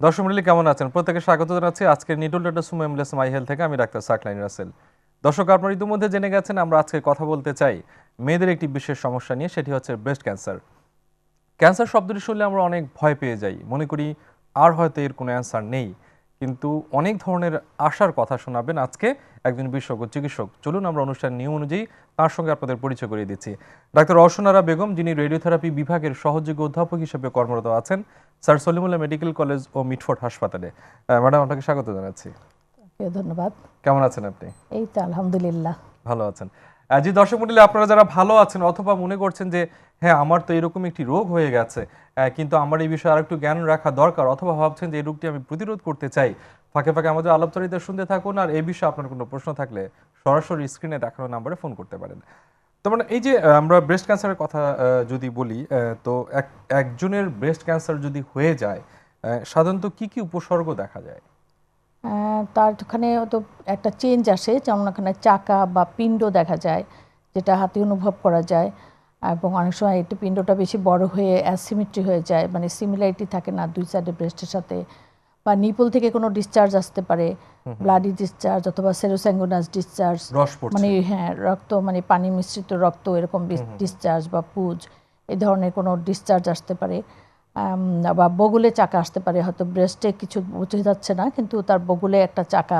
দর্শক মন্ডলী, কেমন আছেন? প্রত্যেকে স্বাগত জানাচ্ছি আজকের নিটল ডাটা সুমো এমলেস মাই হেলথ থেকে। আমি ডাক্তার সাকলাইন রাসেল। দর্শক, আপনারা ইতিমধ্যে জেনে গেছেন, আমরা আজকে কথা বলতে চাই মেয়েদের একটি বিশেষ সমস্যা নিয়ে, সেটি হচ্ছে ব্রেস্ট ক্যান্সার ক্যান্সার শব্দটি শুনলে আমরা অনেক ভয় পেয়ে যাই। মনে করি, আর হয়তো এর কোনো অ্যান্সার নেই। কিন্তু অনেক ধরনের আশার কথা শোনাবেন আজকে একজন বিশেষজ্ঞ চিকিৎসক। চলুন আমরা অনুষ্ঠান নিয়ম অনুযায়ী তার সঙ্গে আপনাদের পরিচয় করিয়ে দিচ্ছি। ডাক্তার রওশনারা বেগম যিনি রেডিওথেরাপি বিভাগের সহযোগী অধ্যাপক হিসেবে কর্মরত আছেন স্যার সলিমুল্লাহ মেডিকেল কলেজ ও মিটফোর্ড হাসপাতালে। ম্যাডাম আপনাকে স্বাগত জানাচ্ছি। ধন্যবাদ। কেমন আছেন আপনি? এই তো আলহামদুলিল্লাহ। ভালো আছেন। জি দর্শক মন্ডলী, আপনারা যারা ভালো আছেন অথবা মনে করছেন যে হ্যাঁ আমার তো এরকম একটি রোগ হয়ে গেছে কিন্তু আমার এই বিষয়ে আর একটু জ্ঞান রাখা দরকার, অথবা ভাবছেন যে, এই রোগটি আমি প্রতিরোধ করতে চাই, ফাঁকে ফাঁকে আমাদের আলাপচারিতা শুনতে থাকুন, আর এই বিষয়ে আপনার কোনো প্রশ্ন থাকলে সরাসরি স্ক্রিনে দেখানো নাম্বারে ফোন করতে পারেন। তো মানে এই যে আমরা ব্রেস্ট ক্যান্সারের কথা যদি বলি তো এক, একজনের ব্রেস্ট ক্যান্সার যদি হয়ে যায় সাধারণত কি কি উপসর্গ দেখা যায়? তার ওখানে তো একটা চেঞ্জ আসে যেমন ওখানে চাকা বা পিণ্ড দেখা যায় যেটা হাতে অনুভব করা যায়। এবং অনেক সময় একটু পিণ্ডটা বেশি বড় হয়ে অ্যাসিমেট্রি হয়ে যায় মানে সিমিলারিটি থাকে না দুই সাইডে ব্রেস্টের সাথে। বা নিপল থেকে কোনো ডিসচার্জ আসতে পারে ব্লাডি ডিসচার্জ অথবা সেরোস্যাঙ্গোনাস ডিসচার্জ মানে হ্যাঁ রক্ত মানে পানি মিশ্রিত রক্ত এরকম ডিসচার্জ বা পুজ এই ধরনের কোনো ডিসচার্জ আসতে পারে। বা বগুলে চাকা আসতে পারে হয়তো ব্রেস্টে কিছু বোঝা যাচ্ছে না কিন্তু তার বগুলে একটা চাকা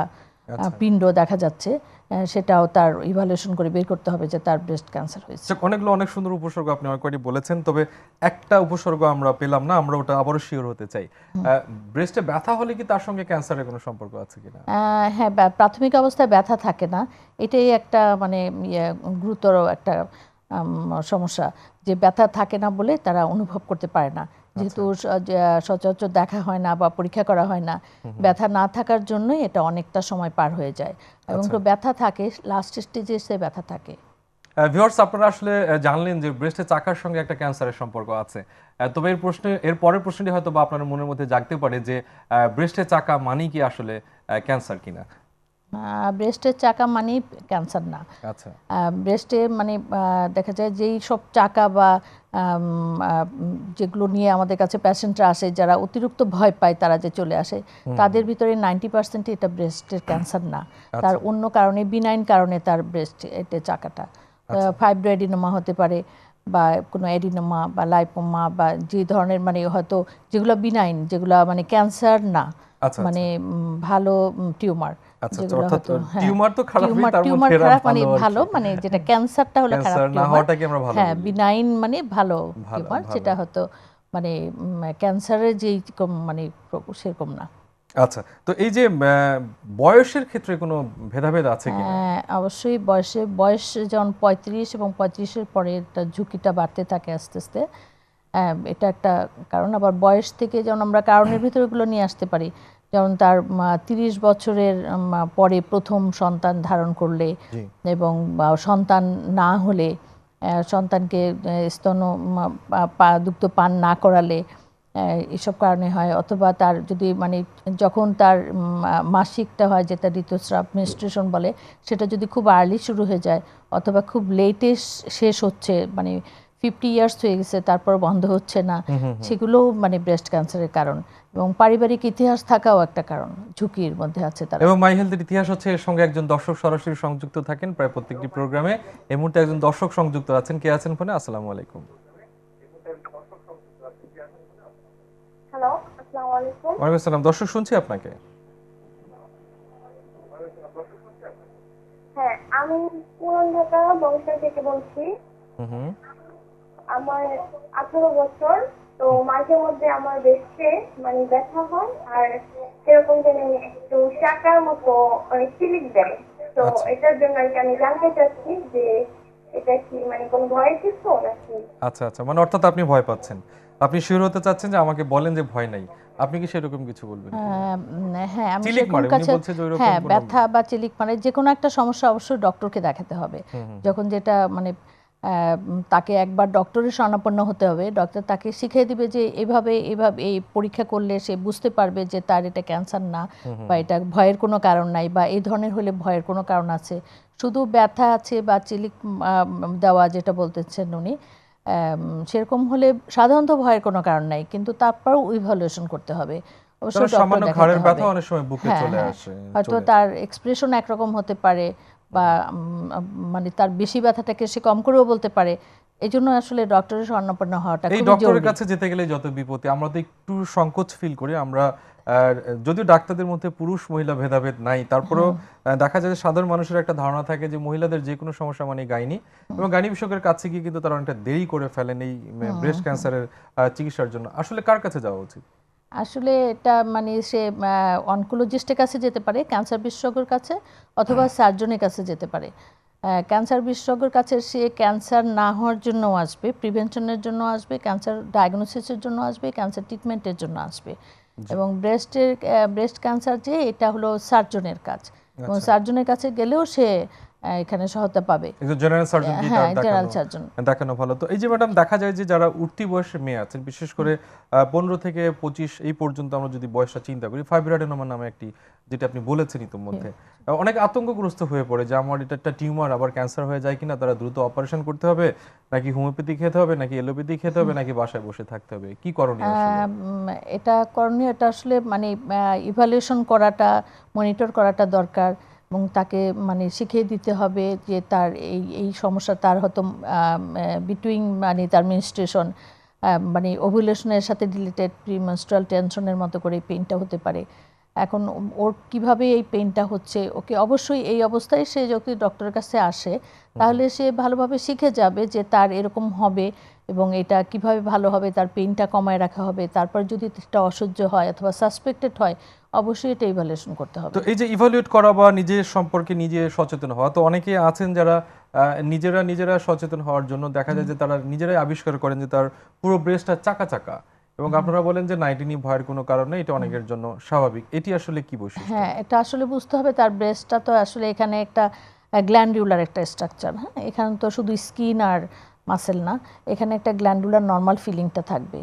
পিণ্ড দেখা যাচ্ছে সেটাও তার ইভালুয়েশন করে বের করতে হবে যে তার ব্রেস্ট ক্যান্সার হয়েছে। অনেকগুলো অনেক সুন্দর উপসর্গ আপনি অনেক কয়টি বলেছেন তবে একটা উপসর্গ আমরা পেলাম না আমরা ওটা আবারও শিওর হতে চাই। ব্রেস্টে ব্যথা হলে কি তার সঙ্গে ক্যান্সারের কোনো সম্পর্ক আছে কিনা? আহ, হ্যাঁ প্রাথমিক অবস্থায় ব্যথা থাকে না এটাই একটা মানে ইয়ে, গুরুতর একটা সমস্যা যে ব্যথা থাকে না বলে তারা অনুভব করতে পারে না। যেহেতু সচরাচর দেখা হয় না বা পরীক্ষা করা হয় না ব্যথা না থাকার জন্যই এটা অনেকটা সময় পার হয়ে যায়। এবং তো ব্যথা থাকে লাস্ট স্টেজে সে ব্যথা থাকে। ভিউয়ার্স আপনারা আসলে জানলেন যে ব্রেস্টে চাকার সঙ্গে একটা ক্যান্সারের সম্পর্ক আছে। তবে এর প্রশ্নে এর পরের প্রশ্নটি হয়তো বা আপনার মনের মধ্যে জাগতে পারে যে ব্রেস্টে চাকা মানি কি আসলে ক্যান্সার কিনা? ব্রেস্টের চাকা মানে ক্যান্সার না। আচ্ছা। ব্রেস্টে মানে দেখা যায় যেই সব চাকা বা যেগুলো নিয়ে আমাদের কাছে প্যাশেন্টরা আসে যারা অতিরিক্ত ভয় পায় তারা যে চলে আসে তাদের ভিতরে নাইনটি পার্সেন্ট এটা ব্রেস্টের ক্যান্সার না। তার অন্য কারণে বিনাইন কারণে তার ব্রেস্ট এটা চাকাটা। ফাইব্রয়েডিনোমা হতে পারে বা কোনো এডিনোমা বা লাইপোমা বা যে ধরনের মানে হয়তো যেগুলো বিনাইন যেগুলো মানে ক্যান্সার না আচ্ছা মানে ভালো টিউমার আচ্ছা অর্থাৎ হ্যাঁ টিউমার তো খারাপ তার মধ্যে খারাপ মানে ভালো মানে যেটা ক্যান্সারটা হলো খারাপ না হওয়াটাকে আমরা ভালো হ্যাঁ। বিনাইন মানে ভালো টিউমার যেটা মানে ক্যান্সারের যেই মানে সেরকম না। আচ্ছা তো এই যে বয়সের ক্ষেত্রে কোনো ভেদাভেদ আছে কি হ্যাঁ, অবশ্যই বয়সে বয়স যেমন পঁয়ত্রিশ এবং পঁয়ত্রিশের পরে ঝুঁকিটা বাড়তে থাকে আস্তে আস্তে। হ্যাঁ, এটা একটা কারণ। আবার বয়স থেকে যেমন আমরা কারণের ভিতরে এগুলো নিয়ে আসতে পারি যেমন তার তিরিশ বছরের পরে প্রথম সন্তান ধারণ করলে এবং সন্তান না হলে সন্তানকে স্তন দুগ্ধ পান না করালে এসব কারণে হয়। অথবা তার যদি মানে যখন তার মাসিকটা হয় যেটা ঋতুস্রাব মেনস্ট্রুয়েশন বলে সেটা যদি খুব আর্লি শুরু হয়ে যায় অথবা খুব লেটে শেষ হচ্ছে মানে ফিফটি ইয়ার্স হয়ে গেছে তারপর বন্ধ হচ্ছে না। সেগুলোও মানে ব্রেস্ট ক্যান্সারের কারণ এবং পারিবারিক ইতিহাস থাকাও একটা কারণ ঝুঁকির মধ্যে আছে তারা। এবং মাই হেলথের ইতিহাস হচ্ছে এর সঙ্গে একজন দর্শক সরাসরি সংযুক্ত থাকেন প্রায় প্রত্যেকটি প্রোগ্রামে। এই মুহূর্তে একজন দর্শক সংযুক্ত আছেন কে আছেন ফোনে? আসসালামু আলাইকুম। হ্যালো আসসালামু আলাইকুম। ওয়ালাইকুম আসসালাম। দর্শক শুনছি আপনাকে। হ্যাঁ আমি পুরান ঢাকা বংশা থেকে বলছি। হুম। আমার আঠারো বছর তো মাঝে মধ্যে আমার বেশে মানে ব্যথা হয় আর সেরকম জানি একটু চাকার মতো মানে সিলিক দেয়। তো আচ্ছা। এটার জন্য আর কি আমি জানতে চাচ্ছি যে এটা কি মানে কোনো ভয় কিছু নাকি? আচ্ছা আচ্ছা। মানে অর্থাৎ আপনি ভয় পাচ্ছেন। আপনি শিওর হতে চাচ্ছেন যে আমাকে বলেন যে ভয় নাই। আপনি কি সেরকম কিছু বলবেন আহ, হ্যাঁ আমি সেরকম কাছে হ্যাঁ ব্যথা বা চিলিক মানে যে কোনো একটা সমস্যা অবশ্যই ডক্টরকে দেখাতে হবে। যখন যেটা মানে তাকে একবার ডক্টরের শরণাপন্ন হতে হবে। ডক্টর তাকে শিখিয়ে দিবে যে এভাবে এভাবে এই পরীক্ষা করলে সে বুঝতে পারবে যে তার এটা ক্যান্সার না বা এটা ভয়ের কোনো কারণ নাই বা এই ধরনের হলে ভয়ের কোনো কারণ আছে। শুধু ব্যথা আছে বা চিলিক দেওয়া যেটা বলতেছেন উনি সেরকম হলে সাধারণত ভয়ের কোনো কারণ নাই কিন্তু তারপরও ইভালুয়েশন করতে হবে। অবশ্যই ডক্টর দেখাতে হবে। হ্যাঁ, হ্যাঁ। হয়তো তার এক্সপ্রেশন একরকম হতে পারে বা মানে তার বেশি ব্যথাটাকে সে কম করেও বলতে পারে। এই জন্য আসলে ডক্টরের স্বর্ণাপন্ন হওয়াটা এই ডক্টরের কাছে যেতে গেলে যত বিপত্তি আমরা তো একটু সংকোচ ফিল করি। আমরা যদিও ডাক্তারদের মধ্যে পুরুষ মহিলা ভেদাভেদ নাই তারপরেও দেখা যায় যে সাধারণ মানুষের একটা ধারণা থাকে যে মহিলাদের যে কোনো সমস্যা মানে গাইনি। এবং গাইনি বিশেষজ্ঞের কাছে গিয়ে কিন্তু তারা অনেকটা দেরি করে ফেলেন এই ব্রেস্ট ক্যান্সারের চিকিৎসার জন্য। আসলে কার কাছে যাওয়া উচিত? আসলে এটা মানে সে অনকোলজিস্টের কাছে যেতে পারে ক্যান্সার বিশেষজ্ঞের কাছে অথবা সার্জনের কাছে যেতে পারে। ক্যান্সার বিশেষজ্ঞের কাছে সে ক্যান্সার না হওয়ার জন্য আসবে প্রিভেনশনের জন্য আসবে ক্যান্সার ডায়াগনোসিসের জন্য আসবে ক্যান্সার ট্রিটমেন্টের জন্য আসবে। এবং ব্রেস্টের ব্রেস্ট ক্যান্সার যে এটা হলো সার্জনের কাজ। এবং সার্জনের কাছে গেলেও সে এখানে সহায়তা পাবে। একজন জেনারেল সার্জন কি হ্যাঁ জেনারেল দেখানো সার্জন দেখানো ভালো। তো এই যে ম্যাডাম দেখা যায় যে যারা উঠতি বয়সে মেয়ে আছেন বিশেষ করে পনেরো থেকে পঁচিশ এই পর্যন্ত আমরা যদি বয়সটা চিন্তা করি ফাইব্রয়েডেনোমা নামে একটি যেটা আপনি বলেছেন ইতিমধ্যে। অনেক আতঙ্কগ্রস্ত হয়ে পড়ে যে আমার এটা একটা টিউমার আবার ক্যান্সার হয়ে যায় কিনা তারা দ্রুত অপারেশন করতে হবে নাকি হোমিওপ্যাথি খেতে হবে নাকি এলোপ্যাথি খেতে হবে নাকি বাসায় বসে থাকতে হবে। কি করণীয় আসলে? এটা করণীয় এটা আসলে মানে ইভালুয়েশন করাটা মনিটর করাটা দরকার। এবং তাকে মানে শিখিয়ে দিতে হবে যে তার এই এই সমস্যা তার হয়তো বিটুইন মানে তার মিনিস্ট্রেশন মানে ওভুলেশনের সাথে রিলেটেড প্রিমেনস্ট্রাল টেনশনের মতো করে এই পেইনটা হতে পারে। এখন ওর কীভাবে এই পেইনটা হচ্ছে ওকে অবশ্যই এই অবস্থায় সে যদি ডক্টরের কাছে আসে তাহলে সে ভালোভাবে শিখে যাবে যে তার এরকম হবে। এবং এটা কীভাবে ভালো হবে তার পেইনটা কমায় রাখা হবে তারপর যদি এটা অসহ্য হয় অথবা সাসপেক্টেড হয় অবশ্যই এটা ইভালুয়েশন করতে হবে। তো এই যে ইভালুয়েট করা বা নিজের সম্পর্কে নিজে সচেতন হওয়া তো অনেকে আছেন যারা নিজেরা নিজেরা সচেতন হওয়ার জন্য দেখা যায় যে তারা নিজেরাই আবিষ্কার করেন যে তার পুরো ব্রেস্টটা চাকা চাকা। এবং আপনারা বলেন যে নাইটিনি ভয়ের কোনো কারণ এটা অনেকের জন্য স্বাভাবিক। এটি আসলে কি বৈশিষ্ট্য? হ্যাঁ এটা আসলে বুঝতে হবে তার ব্রেস্টটা তো আসলে এখানে একটা গ্ল্যান্ডিউলার একটা স্ট্রাকচার হ্যাঁ? এখানে তো শুধু স্কিন আর মাসেল না এখানে একটা গ্ল্যান্ডুলার নর্মাল ফিলিংটা থাকবে।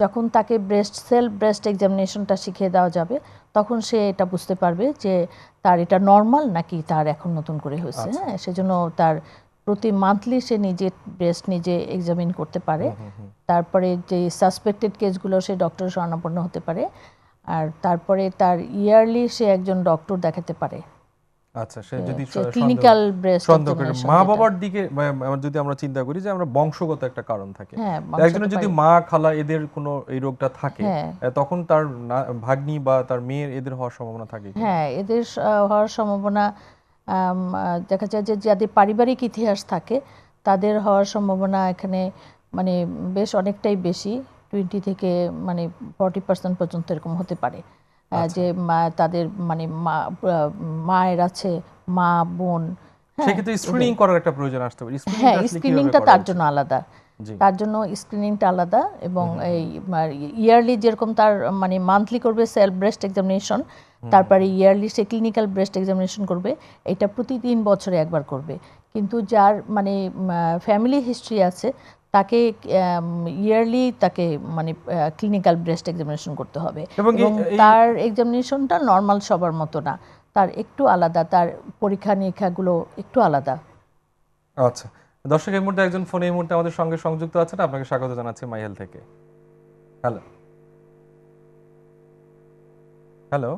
যখন তাকে ব্রেস্ট সেল ব্রেস্ট এক্সামিনেশনটা শিখিয়ে দেওয়া যাবে তখন সে এটা বুঝতে পারবে যে তার এটা নর্মাল নাকি তার এখন নতুন করে হয়েছে হ্যাঁ? সেজন্য তার প্রতি মান্থলি সে নিজে ব্রেস্ট নিজে এক্সামিন করতে পারে। তারপরে যে সাসপেক্টেড কেসগুলো সে ডক্টর শরণাপন্ন হতে পারে। আর তারপরে তার ইয়ারলি সে একজন ডক্টর দেখাতে পারে। আচ্ছা সে যদি ক্লিনিক্যাল ব্রেস্ট সন্দেহ করে মা বাবার দিকে যদি আমরা চিন্তা করি যে আমরা বংশগত একটা কারণ থাকে। হ্যাঁ একজনের যদি মা খালা এদের কোনো এই রোগটা থাকে হ্যাঁ। তখন তার ভাগ্নি বা তার মেয়ের এদের হওয়ার সম্ভাবনা থাকে হ্যাঁ এদের হওয়ার সম্ভাবনা দেখা যায় যে যাদের পারিবারিক ইতিহাস থাকে তাদের হওয়ার সম্ভাবনা এখানে মানে বেশ অনেকটাই বেশি টোয়েন্টি থেকে মানে ফর্টি পার্সেন্ট পর্যন্ত এরকম হতে পারে। যে তাদের মানে মায়ের আছে মা বোন হ্যাঁ, সেক্ষেত্রে স্ক্রিনিং করার একটা প্রয়োজন আসতে পারে। হ্যাঁ স্ক্রিনিংটা তার জন্য আলাদা। তার জন্য স্ক্রিনিংটা আলাদা এবং এই ইয়ারলি যেরকম তার মানে মান্থলি করবে সেলফ ব্রেস্ট এক্সামিনেশন তারপরে ইয়ারলি সে ক্লিনিক্যাল ব্রেস্ট এক্সামিনেশন করবে এটা প্রতি তিন বছরে একবার করবে। কিন্তু যার মানে ফ্যামিলি হিস্ট্রি আছে তাকে ইয়ারলি তাকে মানে ক্লিনিক্যাল ব্রেস্ট এক্সামিনেশন করতে হবে। এবং তার এক্সামিনেশনটা নর্মাল সবার মতো না। তার একটু আলাদা তার পরীক্ষা নিরীক্ষাগুলো একটু আলাদা। আচ্ছা। দর্শক এই মুহূর্তে একজন ফোন এই মুহূর্তে আমাদের সঙ্গে সংযুক্ত আছেন। আপনাকে স্বাগত জানাচ্ছি মাইহেল থেকে। হ্যালো। হ্যালো।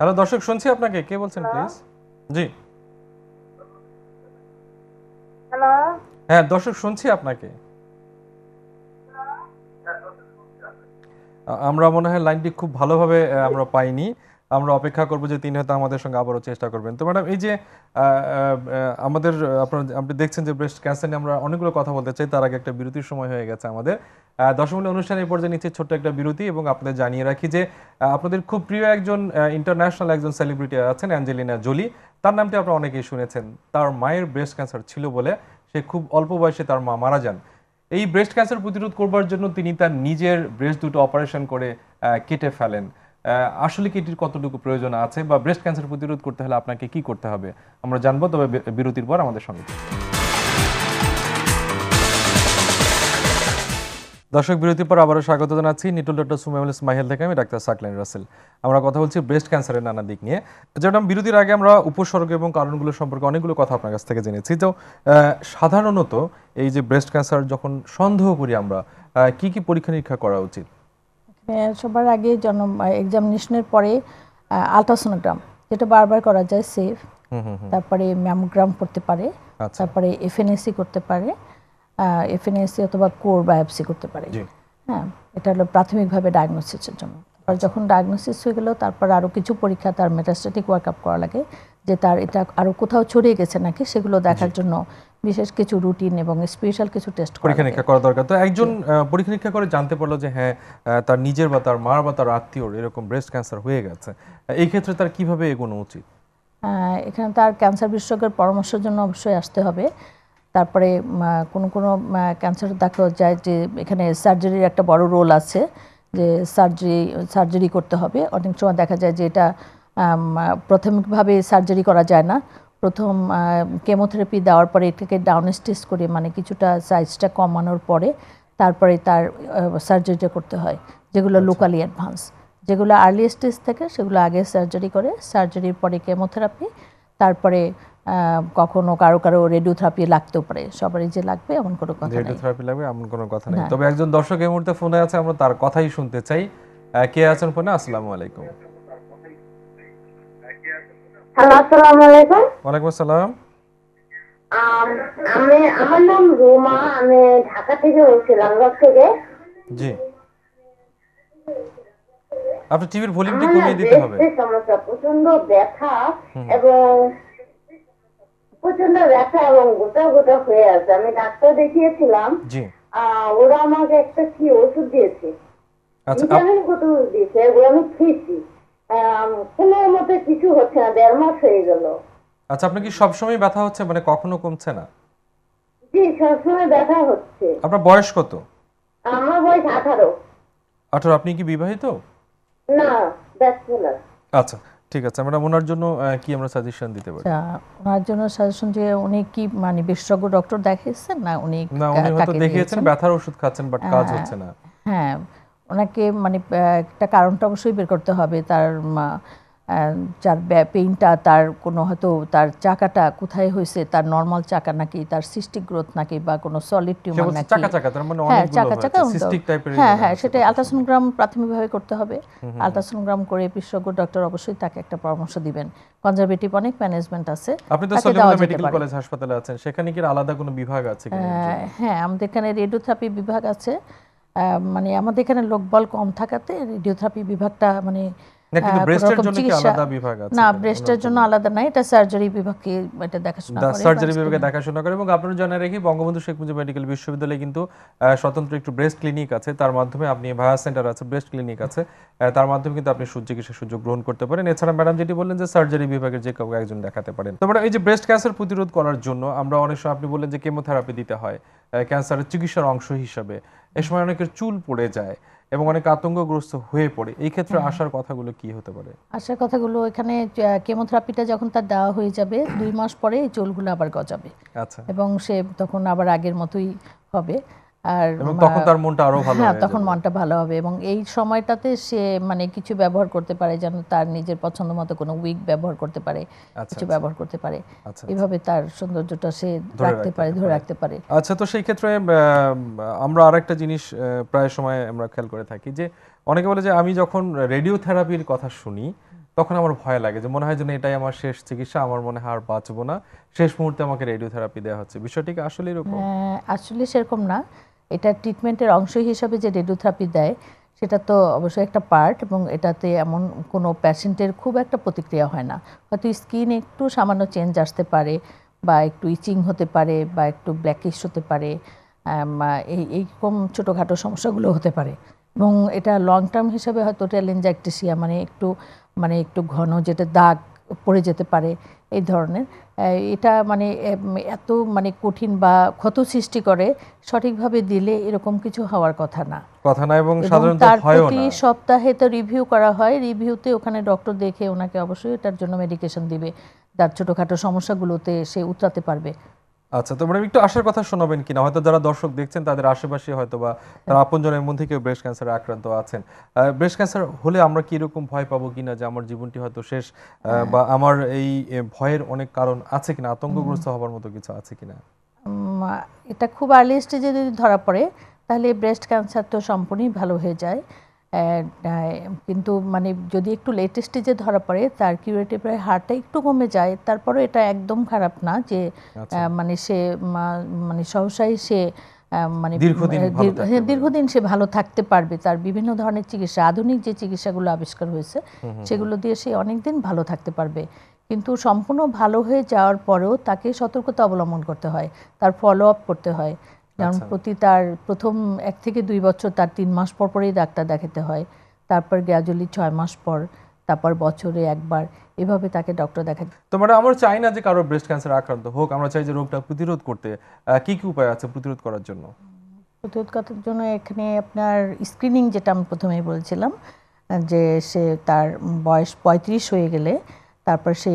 হ্যালো দর্শক শুনছি আপনাকে। কে বলছেন প্লিজ জি হ্যালো হ্যাঁ দর্শক শুনছি আপনাকে। আমরা মনে হয় লাইনটি খুব ভালোভাবে আমরা পাইনি। আমরা অপেক্ষা করব যে তিনি হয়তো আমাদের সঙ্গে আবারও চেষ্টা করবেন। তো ম্যাডাম এই যে আমাদের আপনার আপনি দেখছেন যে ব্রেস্ট ক্যান্সার নিয়ে আমরা অনেকগুলো কথা বলতে চাই তার আগে একটা বিরতির সময় হয়ে গেছে আমাদের। আহ, দশম মিনিট অনুষ্ঠানের পর্যায়ে নিচ্ছে ছোট্ট একটা বিরতি এবং আপনাদের জানিয়ে রাখি যে আপনাদের খুব প্রিয় একজন ইন্টারন্যাশনাল একজন সেলিব্রিটি আছেন অ্যাঞ্জেলিনা জোলি। তার নামটি আপনারা অনেকেই শুনেছেন। তার মায়ের ব্রেস্ট ক্যান্সার ছিল বলে সে খুব অল্প বয়সে তার মা মারা যান। এই ব্রেস্ট ক্যান্সার প্রতিরোধ করবার জন্য তিনি তার নিজের ব্রেস্ট দুটো অপারেশন করে কেটে ফেলেন। আসলে কি এটির কতটুকু প্রয়োজন আছে বা ব্রেস্ট ক্যান্সার প্রতিরোধ করতে হলে আপনাকে কি করতে হবে? আমরা জানব, তবে বিরতির পর আমাদের সঙ্গে দর্শক বিরতির পর আবারও স্বাগত জানাচ্ছি। নিটল ডক্টর সুমাইল ইসমাইল থেকে আমি ডাক্তার সাকলাইন রাসেল। আমরা কথা বলছি ব্রেস্ট ক্যান্সারের নানা দিক নিয়ে। যেটা বিরতির আগে আমরা উপসর্গ এবং কারণগুলো সম্পর্কে অনেকগুলো কথা আপনার কাছ থেকে জেনেছি। তো সাধারণত এই যে ব্রেস্ট ক্যান্সার যখন সন্দেহ করি আমরা কি কি পরীক্ষা নিরীক্ষা করা উচিত? সবার আগে জন্ম এক্সামিনেশনের পরে আলট্রাসোনোগ্রাম যেটা বারবার করা যায় সেফ হুম হুম হুম। তারপরে ম্যামোগ্রাম করতে পারে আচ্ছা। তারপরে এফএনএসি করতে পারে। এফএনএসি অথবা কোর বায়োপসি করতে পারে। হ্যাঁ এটা হলো প্রাথমিকভাবে ডায়াগনোসিসের জন্য। তারপর যখন ডায়াগনোসিস হয়ে গেল তারপর আরও কিছু পরীক্ষা তার মেটাস্ট্যাটিক ওয়ার্ক আপ করা লাগে যে তার এটা আরও কোথাও ছড়িয়ে গেছে নাকি সেগুলো দেখার জন্য বিশেষ কিছু রুটিন এবং স্পেশাল কিছু টেস্ট পরীক্ষা নিরীক্ষা করা দরকার। তো একজন পরীক্ষা নিরীক্ষা করে জানতে পারল যে হ্যাঁ তার নিজের বা তার মার বা তার আত্মীয়র এরকম ব্রেস্ট ক্যান্সার হয়ে গেছে। এই ক্ষেত্রে তার কীভাবে এগোনো উচিত? এখানে তার ক্যান্সার বিশেষজ্ঞের পরামর্শের জন্য অবশ্যই আসতে হবে। তারপরে কোনো কোনো ক্যান্সার দেখা যায় যে এখানে সার্জারির একটা বড় রোল আছে যে সার্জারি সার্জারি করতে হবে। অনেক সময় দেখা যায় যে এটা প্রাথমিকভাবে সার্জারি করা যায় না। প্রথম কেমোথেরাপি দেওয়ার পরে এটাকে ডাউন স্টেজ করে মানে কিছুটা সাইজটা কমানোর পরে তারপরে তার সার্জারিটা করতে হয় যেগুলো লোকালি অ্যাডভান্স যেগুলো আর্লি স্টেজ থেকে সেগুলো আগে সার্জারি করে সার্জারির পরে কেমোথেরাপি তারপরে কখনো কারও কারও রেডিওথেরাপি লাগতেও পারে। সবারই যে লাগবে এমন কোনো কথা নেই। রেডিওথেরাপি লাগবে এমন কোনো কথা নেই। তবে একজন দর্শক এই মুহূর্তে ফোনে আছে আমরা তার কথাই শুনতে চাই। কে আছেন ফোনে? আসসালামু আলাইকুম। হ্যালো আসসালামু আলাইকুম। ওয়ালাইকুম আসসালাম। আমি আমার নাম রুমা আমি ঢাকা থেকে বলছি লালবাগ থেকে। জি। আপনি টিভির ভলিউমটি কমিয়ে দিতে হবে। সমস্যা প্রচণ্ড ব্যথা এবং প্রচণ্ড ব্যথা এবং গোটা গোটা হয়ে আছে। আমি ডাক্তার দেখিয়েছিলাম। ওরা আমাকে একটা কি ওষুধ দিয়েছে? আচ্ছা ভিটামিন কত দিয়েছে? ওগুলো আমি খেয়েছি। কোনো মতে কিছু হচ্ছে না দেড় মাস হয়ে গেল। আচ্ছা আপনি কি সবসময় ব্যথা হচ্ছে? মানে কখনো কমছে না? জি সবসময় ব্যথা হচ্ছে। আপনার বয়স কত? আমার বয়স আঠারো। আঠারো আপনি কি বিবাহিত? না ব্যাচেলার। আচ্ছা ঠিক আছে আমরা ওনার জন্য কি আমরা সাজেশন দিতে পারি? আচ্ছা, ওনার জন্য সাজেশন যে উনি কি মানে বিশেষজ্ঞ ডক্টর দেখিয়েছেন না উনি না উনি হয়তো দেখিয়েছেন ব্যথার ওষুধ খাচ্ছেন বাট কাজ হচ্ছে না। হ্যাঁ ওনাকে মানে একটা কারণটা অবশ্যই বের করতে হবে তার যার পেইনটা তার কোনো হয়তো তার চাকাটা কোথায় হয়েছে তার নর্মাল চাকা নাকি তার সিস্টিক গ্রোথ নাকি বা কোনো সলিড টিউমার নাকি। চাকা চাকা তার মানে হ্যাঁ অনেকগুলো চাকা চাকা সিস্টিক টাইপের হ্যাঁ হ্যাঁ সেটা আলট্রাসোনোগ্রাম প্রাথমিকভাবে করতে হবে। আলট্রাসোনোগ্রাম করে বিশেষজ্ঞ ডক্টর অবশ্যই তাকে একটা পরামর্শ দিবেন। কনজারভেটিভ অনেক ম্যানেজমেন্ট আছে আপনি তো সলিমুল্লাহ মেডিকেল কলেজ হাসপাতালে আছেন সেখানে কি আলাদা কোনো বিভাগ আছে কি হ্যাঁ আমাদের এখানে রেডিওথেরাপি বিভাগ আছে। মানে আমাদের এখানে লোকবল কম থাকাতে রেডিওথেরাপি বিভাগটা মানে না কিন্তু ব্রেস্টের জন্য কি আলাদা বিভাগ আছে? না ব্রেস্টের জন্য আলাদা নাই এটা সার্জারি বিভাগকে এটা দেখাশোনা করে সার্জারি বিভাগে দেখাশোনা করে এবং আপনারা জানা রেখে বঙ্গবন্ধু শেখ মুজিব মেডিকেল বিশ্ববিদ্যালয়ে কিন্তু আহ, স্বতন্ত্র একটু ব্রেস্ট ক্লিনিক আছে। তার মাধ্যমে আপনি ভায়া সেন্টার আছে ব্রেস্ট ক্লিনিক আছে। তার মাধ্যমে কিন্তু আপনি সুযোগ সুযোগ গ্রহণ করতে পারেন। এছাড়া ম্যাডাম যেটি বললেন যে সার্জারি বিভাগের যে কাউকে একজন দেখাতে পারেন। তো এই যে ব্রেস্ট ক্যান্সার প্রতিরোধ করার জন্য আমরা অনেক সময় আপনি বললেন যে কেমোথেরাপি দিতে হয় ক্যান্সারের চিকিৎসার অংশ হিসাবে। এ সময় অনেকের চুল পড়ে যায় এবং অনেক আতঙ্কগ্রস্ত হয়ে পড়ে। এই ক্ষেত্রে আসার কথাগুলো কি হতে পারে? আসার কথাগুলো এখানে কেমোথেরাপিটা যখন তার দেওয়া হয়ে যাবে দুই মাস পরে এই চুলগুলো আবার গজাবে। আচ্ছা। এবং সে তখন আবার আগের মতোই হবে। আর এবং তখন তার মনটা আরও ভালো হ্যাঁ হয়ে তখন। মনটা ভালো হবে এবং এই সময়টাতে সে মানে কিছু ব্যবহার করতে পারে যেন তার নিজের পছন্দ মতো কোনো উইক ব্যবহার করতে পারে আচ্ছা কিছু ব্যবহার করতে পারে। আচ্ছা এভাবে তার সৌন্দর্যটা সে রাখতে পারে ধরে রাখতে পারে। আচ্ছা তো সেই ক্ষেত্রে আমরা আরেকটা জিনিস প্রায় সময় আমরা খেয়াল করে থাকি যে অনেকে বলে যে আমি যখন রেডিও থেরাপির কথা শুনি তখন আমার ভয় লাগে যে মনে হয় যেন এটাই আমার শেষ চিকিৎসা আমার মনে হয় আর বাঁচবো না। শেষ মুহূর্তে আমাকে রেডিও থেরাপি দেওয়া হচ্ছে। বিষয়টি আসলে এরকম? আহ, আসলে সেরকম না। এটা ট্রিটমেন্টের অংশ হিসাবে যে রেডিওথেরাপি দেয়, সেটা তো অবশ্যই একটা পার্ট এবং এটাতে এমন কোনো প্যাশেন্টের খুব একটা প্রতিক্রিয়া হয় না। হয়তো স্কিন একটু সামান্য চেঞ্জ আসতে পারে বা একটু ইচিং হতে পারে বা একটু ব্ল্যাকিশ হতে পারে এই, এইরকম ছোটোখাটো সমস্যাগুলো হতে পারে। এবং এটা লং টার্ম হিসাবে হয়তো টেলেঞ্জাইকটিসিয়া মানে একটু মানে একটু ঘন যেটা দাগ পড়ে যেতে পারে এই ধরনের। এটা মানে এত মানে কঠিন বা ক্ষত সৃষ্টি করে সঠিকভাবে দিলে এরকম কিছু হওয়ার কথা না। কথা না এবং সাধারণত তার হয়ও প্রতি না। সপ্তাহে তো রিভিউ করা হয়। রিভিউতে ওখানে ডক্টর দেখে ওনাকে অবশ্যই এটার জন্য মেডিকেশন দিবে। তার ছোটোখাটো সমস্যাগুলোতে সে উতরাতে পারবে। আচ্ছা তো ম্যাডাম একটু আশার কথা শোনাবেন কিনা? হয়তো যারা দর্শক দেখছেন তাদের আশেপাশে হয়তো বা তার আপনজনের মধ্যে কেউ ব্রেস্ট ক্যান্সারে আক্রান্ত আছেন। ব্রেস্ট ক্যান্সার হলে আমরা কি রকম ভয় পাবো কিনা যে আমার জীবনটি হয়তো শেষ আহ, বা আমার এই ভয়ের অনেক কারণ আছে কিনা আতঙ্কগ্রস্ত হবার মতো কিছু আছে কিনা? এটা খুব আর্লি স্টেজে যদি ধরা পড়ে তাহলে ব্রেস্ট ক্যান্সার তো সম্পূর্ণই ভালো হয়ে যায়। কিন্তু মানে যদি একটু লেট স্টেজে ধরা পড়ে তার কিউরেটিভ হারটা একটু কমে যায়। তারপরে এটা একদম খারাপ না যে আচ্ছা। মানে সে মানে সহসাই সে মানে। দীর্ঘদিন সে ভালো থাকতে পারবে। তার বিভিন্ন ধরনের চিকিৎসা আধুনিক যে চিকিৎসাগুলো আবিষ্কার হয়েছে সেগুলো দিয়ে সে অনেকদিন ভালো থাকতে পারবে। কিন্তু সম্পূর্ণ ভালো হয়ে যাওয়ার পরেও তাকে সতর্কতা অবলম্বন করতে হয়। তার ফলো আপ করতে হয়। যেমন আচ্ছা। প্রতি তার প্রথম এক থেকে দুই বছর তার তিন মাস পর পরেই ডাক্তার দেখাতে হয়। তারপর গ্র্যাজুয়ালি ছয় মাস পর তারপর বছরে একবার। এভাবে তাকে ডক্টর দেখাতে তো ম্যাডাম আমরা চাই না যে কারও ব্রেস্ট ক্যান্সার আক্রান্ত হোক আমরা চাই যে রোগটা প্রতিরোধ করতে। কি কি উপায় আছে প্রতিরোধ করার জন্য? প্রতিরোধ করার জন্য এখানে আপনার স্ক্রিনিং যেটা আমি প্রথমেই বলেছিলাম যে সে তার বয়স পঁয়ত্রিশ হয়ে গেলে তারপর সে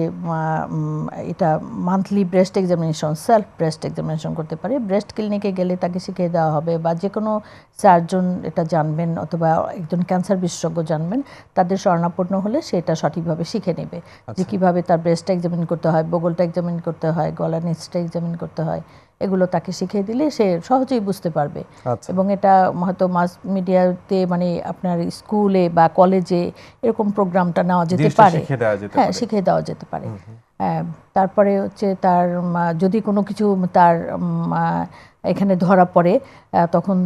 এটা monthly breast examination self breast examination করতে পারে। ব্রেস্ট ক্লিনিকে গেলে তাকে শিখিয়ে দেওয়া হবে বা যে কোনো চারজন এটা জানবেন অথবা একজন ক্যান্সার বিশেষজ্ঞ জানবেন তাদের স্বর্ণাপন্ন হলে সে এটা সঠিকভাবে শিখে নেবে। যে কীভাবে তার ব্রেস্টটা এক্সামিন করতে হয় বগলটা এক্সামিন করতে হয় গলা নিচটা এক্সামিন করতে হয় এগুলো তাকে শিখিয়ে দিলে সে সহজেই বুঝতে পারবে। আচ্ছা। এবং এটা হয়তো মাস মিডিয়াতে মানে আপনার স্কুলে বা কলেজে এরকম প্রোগ্রামটা নেওয়া যেতে পারে। হ্যাঁ। শিখিয়ে দেওয়া যেতে পারে। হ্যাঁ, তারপরে হচ্ছে তার যদি কোনো কিছু তার এখানে ধরা পড়ে তখন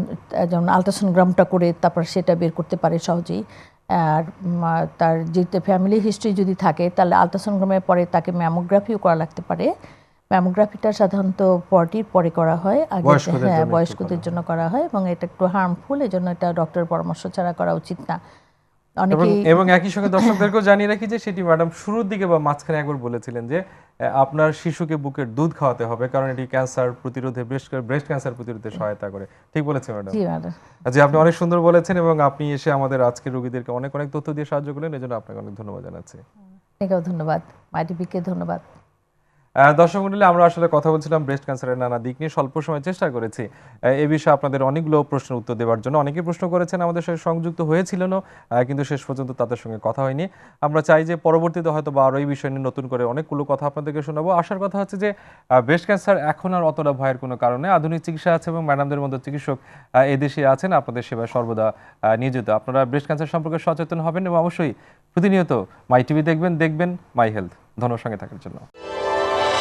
যেমন আলট্রাসোনোগ্রামটা করে তারপর সেটা বের করতে পারে সহজেই। আর তার যেতে ফ্যামিলি হিস্ট্রি যদি থাকে তাহলে আলট্রাসোনোগ্রামের পরে তাকে ম্যামোগ্রাফিও করা লাগতে পারে। ম্যামোগ্রাফিটা সাধারণত পরটির পরে করা হয় আগে হ্যাঁ বয়স্কদের জন্য করা হয় এবং এটা একটু হার্মফুল এজন্য এটা ডক্টরের পরামর্শ ছাড়া করা উচিত না। এবং একই সঙ্গে দর্শকদেরকেও জানিয়ে রাখি যে সেটি ম্যাডাম শুরুর দিকে বা মাঝখানে একবার বলেছিলেন যে আপনার শিশুকে বুকের দুধ খাওয়াতে হবে কারণ এটি ক্যান্সার প্রতিরোধে ব্রেস্ট ক্যান্সার প্রতিরোধে সহায়তা করে। ঠিক বলেছে ম্যাডাম জি আপনি অনেক সুন্দর বলেছেন এবং আপনি এসে আমাদের আজকের রোগীদেরকে অনেক অনেক তথ্য দিয়ে সাহায্য করলেন এজন্য আপনাকে অনেক ধন্যবাদ জানাচ্ছি। ধন্যবাদ। মাইটিপিকে ধন্যবাদ। দর্শক মন্ডলী, আমরা আসলে কথা বলছিলাম ব্রেস্ট ক্যান্সারের নানা দিক নিয়ে। স্বল্প সময় চেষ্টা করেছি। এ বিষয়ে আপনাদের অনেকগুলো প্রশ্নের উত্তর দেওয়ার জন্য। অনেকে প্রশ্ন করেছেন, আমাদের সঙ্গে সংযুক্ত হয়েছিলেন কিন্তু শেষ পর্যন্ত তাদের সঙ্গে কথা হয়নি। আমরা চাই যে পরবর্তীতে হয়তো বা আরও এই বিষয় নিয়ে নতুন করে অনেকগুলো কথা আপনাদেরকে শোনাবো। আসার কথা হচ্ছে যে ব্রেস্ট ক্যান্সার এখন আর অতটা ভয়ের কোনো কারণে আধুনিক চিকিৎসা আছে এবং ম্যাডামদের মতো চিকিৎসক এদেশে আছেন, আপনাদের সেবায় সর্বদা নিয়োজিত। আপনারা ব্রেস্ট ক্যান্সার সম্পর্কে সচেতন হবেন এবং অবশ্যই প্রতিনিয়ত মাই টিভি দেখবেন দেখবেন মাই হেলথ ধন্যবাদ সঙ্গে থাকার জন্য।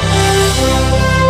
Música